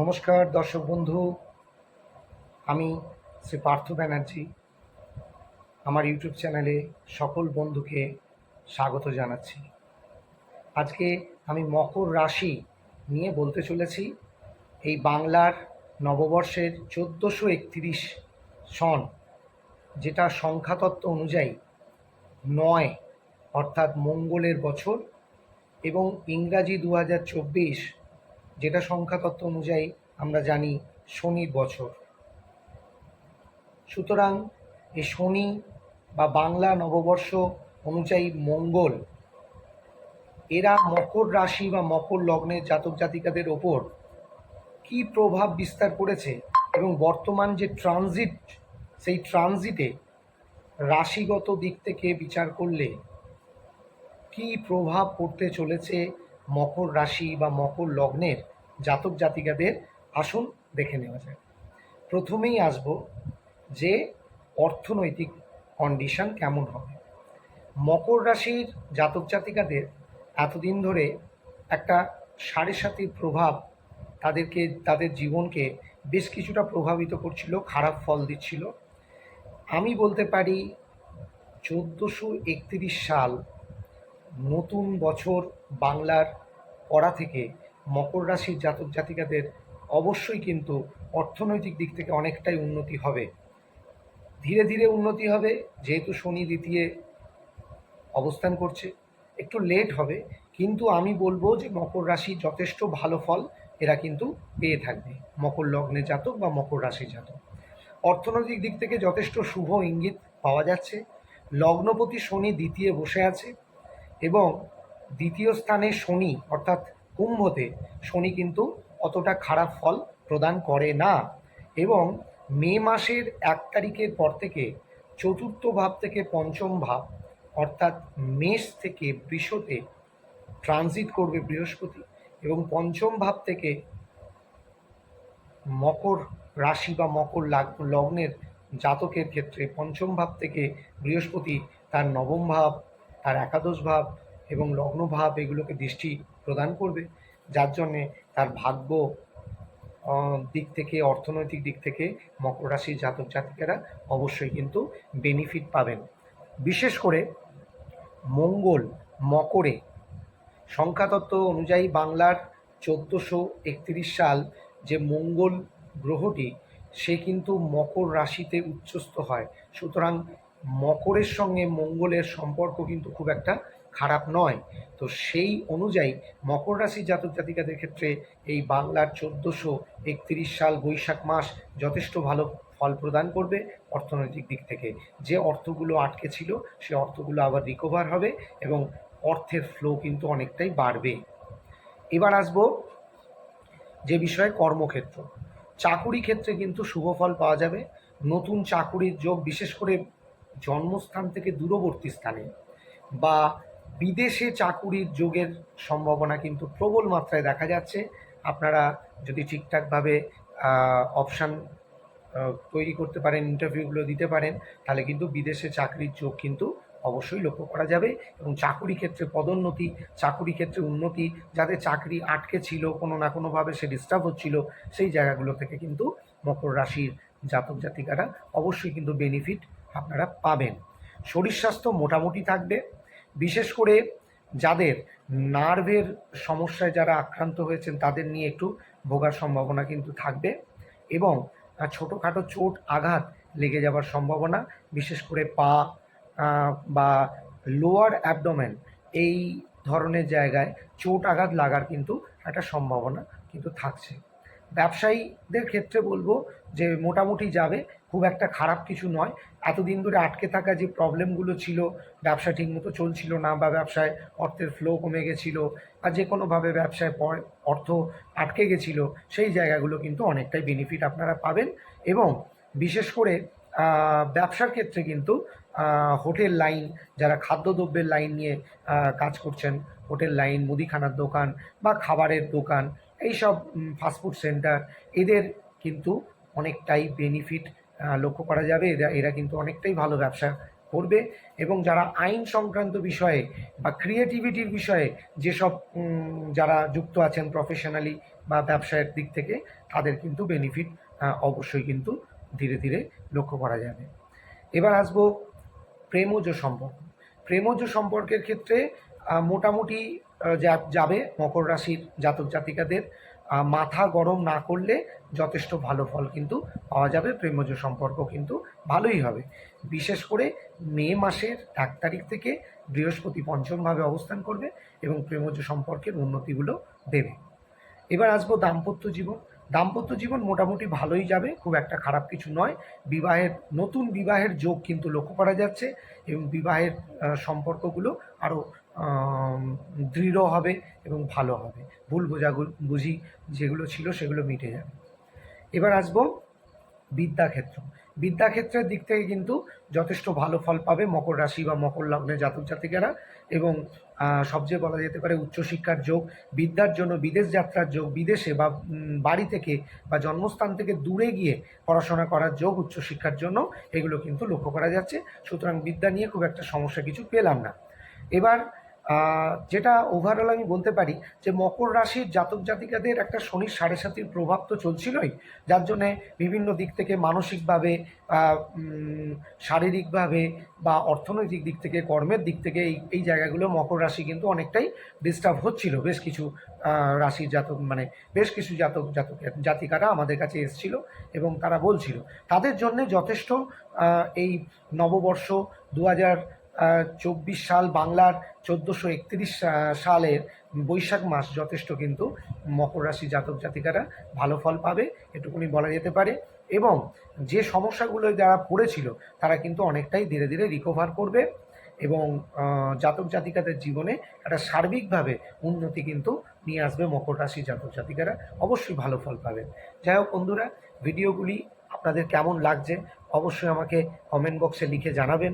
নমস্কার, দর্শক বন্ধু। আমি শ্রী পার্থ ব্যানার্জি। আমার ইউটিউব চ্যানেলে সকল বন্ধুকে স্বাগত জানাচ্ছি। আজকে আমি মকর রাশি নিয়ে বলতে চলেছি। এই বাংলার নববর্ষের চোদ্দোশো একত্রিশ সন, যেটা সংখ্যাতত্ত্ব অনুযায়ী নয়, অর্থাৎ মঙ্গলের বছর এবং ইংরাজি দু হাজার চব্বিশ যেটা সংখ্যাতত্ত্ব অনুযায়ী আমরা জানি শনির বছর। সুতরাং এই শনি বা বাংলা নববর্ষ অনুযায়ী মঙ্গল, এরা মকর রাশি বা মকর লগ্নের জাতক জাতিকাদের ওপর কি প্রভাব বিস্তার করেছে এবং বর্তমান যে ট্রানজিট, সেই ট্রানজিটে রাশিগত দিক থেকে বিচার করলে কি প্রভাব পড়তে চলেছে মকর রাশি বা মকর লগ্নের জাতক জাতিকাদের আসুন দেখে নেওয়া যায় প্রথমেই আসব যে অর্থনৈতিক কন্ডিশন কেমন হবে। মকর রাশির জাতক জাতিকাদের এতদিন ধরে একটা সাড়ে সাতির প্রভাব তাদেরকে, তাদের জীবনকে বেশ কিছুটা প্রভাবিত করছিল, খারাপ ফল দিচ্ছিল। আমি বলতে পারি, চোদ্দোশো একত্রিশ সাল নতুন বছর বাংলার পড়া থেকে মকর রাশির জাতক জাতিকাদের অবশ্যই কিন্তু অর্থনৈতিক দিক থেকে অনেকটাই উন্নতি হবে। ধীরে ধীরে উন্নতি হবে, যেহেতু শনি দ্বিতীয় অবস্থান করছে। একটু লেট হবে, কিন্তু আমি বলব যে মকর রাশি যথেষ্ট ভালো ফল এরা কিন্তু পেয়ে থাকবে, মকর লগ্নে জাতক বা মকর রাশি জাতক। অর্থনৈতিক দিক থেকে যথেষ্ট শুভ ইঙ্গিত পাওয়া যাচ্ছে। লগ্নপতি শনি দ্বিতীয় বসে আছে এবং দ্বিতীয় স্থানে শনি, অর্থাৎ কুম্ভতে, শনি কিন্তু অতটা খারাপ ফল প্রদান করে না এবং মে মাসের এক তারিখের পর থেকে চতুর্থ ভাব থেকে পঞ্চম ভাব, অর্থাৎ মেষ থেকে বৃষতে ট্রানজিট করবে বৃহস্পতি এবং পঞ্চম ভাব থেকে মকর রাশি বা মকর লাগ- লগ্নের জাতকের ক্ষেত্রে পঞ্চম ভাব থেকে বৃহস্পতি তার নবম ভাব তার একাদশ ভাব এবং লগ্ন ভাব এগুলোকে দৃষ্টি প্রদান করবে, যার জন্যে তার ভাগ্য দিক থেকে, অর্থনৈতিক দিক থেকে মকর রাশির জাতক জাতিকেরা অবশ্যই কিন্তু বেনিফিট পাবেন। বিশেষ করে মঙ্গল মকরে সংখ্যাতত্ত্ব অনুযায়ী বাংলার চোদ্দোশো একত্রিশ সাল যে মঙ্গল গ্রহটি, সে কিন্তু মকর রাশিতে উচ্চস্থ হয়। সুতরাং মকরের সঙ্গে মঙ্গলের সম্পর্ক কিন্তু খুব একটা খারাপ নয়। তো সেই অনুযায়ী মকর রাশির জাতক জাতিকাদের ক্ষেত্রে এই বাংলার চোদ্দোশো একত্রিশ সাল বৈশাখ মাস যথেষ্ট ভালো ফল প্রদান করবে অর্থনৈতিক দিক থেকে। যে অর্থগুলো আটকে ছিল, সে অর্থগুলো আবার রিকভার হবে এবং অর্থের ফ্লো কিন্তু অনেকটাই বাড়বে। এবার আসব যে বিষয়ে কর্মক্ষেত্র। চাকুরি ক্ষেত্রে কিন্তু শুভ ফল পাওয়া যাবে। নতুন চাকুরির যোগ বিশেষ করে জন্মস্থান থেকে দূরবর্তী স্থানে বা বিদেশে চাকুরির যোগের সম্ভাবনা কিন্তু প্রবল মাত্রায় দেখা যাচ্ছে। আপনারা যদি ঠিকঠাকভাবে অপশান তৈরি করতে পারেন, ইন্টারভিউগুলো দিতে পারেন, তাহলে কিন্তু বিদেশে চাকরির যোগ কিন্তু অবশ্যই লক্ষ্য করা যাবে এবং চাকুরি ক্ষেত্রে পদোন্নতি, চাকুরি ক্ষেত্রে উন্নতি যাদের চাকরি আটকে ছিল কোনো না কোনোভাবে, সে ডিস্টার্ব হচ্ছিল, সেই জায়গাগুলো থেকে কিন্তু মকর রাশির জাতক জাতিকারা অবশ্যই কিন্তু বেনিফিট আপনারা পাবেন। শরীর স্বাস্থ্য মোটামুটি থাকবে। বিশেষ করে যাদের নার্ভের সমস্যায় যারা আক্রান্ত হয়েছেন, তাদের নিয়ে একটু ভোগার সম্ভাবনা কিন্তু থাকবে এবং ছোটোখাটো চোট আঘাত লেগে যাওয়ার সম্ভাবনা, বিশেষ করে পা বা লোয়ার অ্যাবডোমেন এই ধরনের জায়গায় চোট আঘাত লাগার কিন্তু একটা সম্ভাবনা কিন্তু থাকছে। ব্যবসায়ীদের ক্ষেত্রে বলব যে মোটামুটি যাবে, খুব একটা খারাপ কিছু নয়। এতদিন ধরে আটকে থাকা যে প্রবলেমগুলো ছিল, ব্যবসা ঠিকমতো চলছিল না বা ব্যবসায় অর্থের ফ্লো কমে গেছিল বা যে কোনোভাবে ব্যবসায় অর্থ আটকে গেছিল, সেই জায়গাগুলো কিন্তু অনেকটাই বেনিফিট আপনারা পাবেন এবং বিশেষ করে ব্যবসার ক্ষেত্রে কিন্তু হোটেল লাইন, যারা খাদ্যদ্রব্যের লাইন নিয়ে কাজ করছেন, হোটেল লাইন, মুদিখানার দোকান বা খাবারের দোকান এইসব ফাস্টফুড সেন্টার এদের কিন্তু অনেকটাই বেনিফিট লক্ষ্য করা যাবে। এরা এরা কিন্তু অনেকটাই ভালো ব্যবসা করবে এবং যারা আইন সংক্রান্ত বিষয়ে বা ক্রিয়েটিভিটির বিষয়ে যেসব যারা যুক্ত আছেন প্রফেশনালি বা ব্যবসায়ের দিক থেকে, তাদের কিন্তু বেনিফিট অবশ্যই কিন্তু ধীরে ধীরে লক্ষ্য করা যাবে। এবার আসব প্রেমজ সম্পর্ক। প্রেমজ সম্পর্কের ক্ষেত্রে মোটামুটি যাবে মকর রাশির জাতক জাতিকাদের। মাথা গরম না করলে যথেষ্ট ভালো ফল কিন্তু পাওয়া যাবে, প্রেমজ সম্পর্ক কিন্তু ভালোই হবে। বিশেষ করে মে মাসের এক তারিখ থেকে বৃহস্পতি পঞ্চমভাবে অবস্থান করবে এবং প্রেমজ সম্পর্কের উন্নতিগুলো দেবে। এবার আসব দাম্পত্য জীবন। দাম্পত্য জীবন মোটামুটি ভালোই যাবে, খুব একটা খারাপ কিছু নয়। বিবাহের, নতুন বিবাহের যোগ কিন্তু লক্ষ্য করা যাচ্ছে এবং বিবাহের সম্পর্কগুলো আরও দৃঢ় হবে এবং ভালো হবে। ভুল বুঝি যেগুলো ছিল সেগুলো মিটে যাবে। এবার আসব বিদ্যাক্ষেত্র। বিদ্যাক্ষেত্রের দিক থেকে কিন্তু যথেষ্ট ভালো ফল পাবে মকর রাশি বা মকর লগ্নে জাতক জাতিকারা এবং সবচেয়ে বলা যেতে পারে উচ্চশিক্ষার যোগ, বিদ্যার জন্য বিদেশ যাত্রার যোগ, বিদেশে বা বাড়ি থেকে বা জন্মস্থান থেকে দূরে গিয়ে পড়াশোনা করার যোগ উচ্চশিক্ষার জন্য এগুলো কিন্তু লক্ষ্য করা যাচ্ছে। সুতরাং বিদ্যা নিয়ে খুব একটা সমস্যা কিছু পেলাম না। এবার যেটা ওভারঅল আমি বলতে পারি যে মকর রাশির জাতক জাতিকাদের একটা শনির সাড়ে সাতির প্রভাব তো চলছিলই, যার জন্যে বিভিন্ন দিক থেকে মানসিকভাবে শারীরিকভাবে বা অর্থনৈতিক দিক থেকে, কর্মের দিক থেকে এই এই জায়গাগুলো মকর রাশি কিন্তু অনেকটাই ডিস্টার্ব হচ্ছিল। বেশ কিছু রাশির জাতক মানে বেশ কিছু জাতক, জাতকের, জাতিকারা আমাদের কাছে এসেছিল এবং তারা বলছিল। তাদের জন্য যথেষ্ট এই নববর্ষ দু হাজার চব্বিশ সাল বাংলার চোদ্দোশো একত্রিশ সালের বৈশাখ মাস যথেষ্ট কিন্তু মকর রাশি জাতক জাতিকারা ভালো ফল পাবে, এটুকুনি বলা যেতে পারে। এবং যে সমস্যাগুলো যারা পড়েছিল, তারা কিন্তু অনেকটাই ধীরে ধীরে রিকভার করবে এবং জাতক জাতিকাদের জীবনে একটা সার্বিকভাবে উন্নতি কিন্তু নিয়ে আসবে মকর রাশি জাতক জাতিকারা। অবশ্যই ভালো ফল পাবেন। যাই হোক বন্ধুরা, ভিডিওগুলি আপনাদের কেমন লাগছে, অবশ্যই আমাকে কমেন্ট বক্সে লিখে জানাবেন।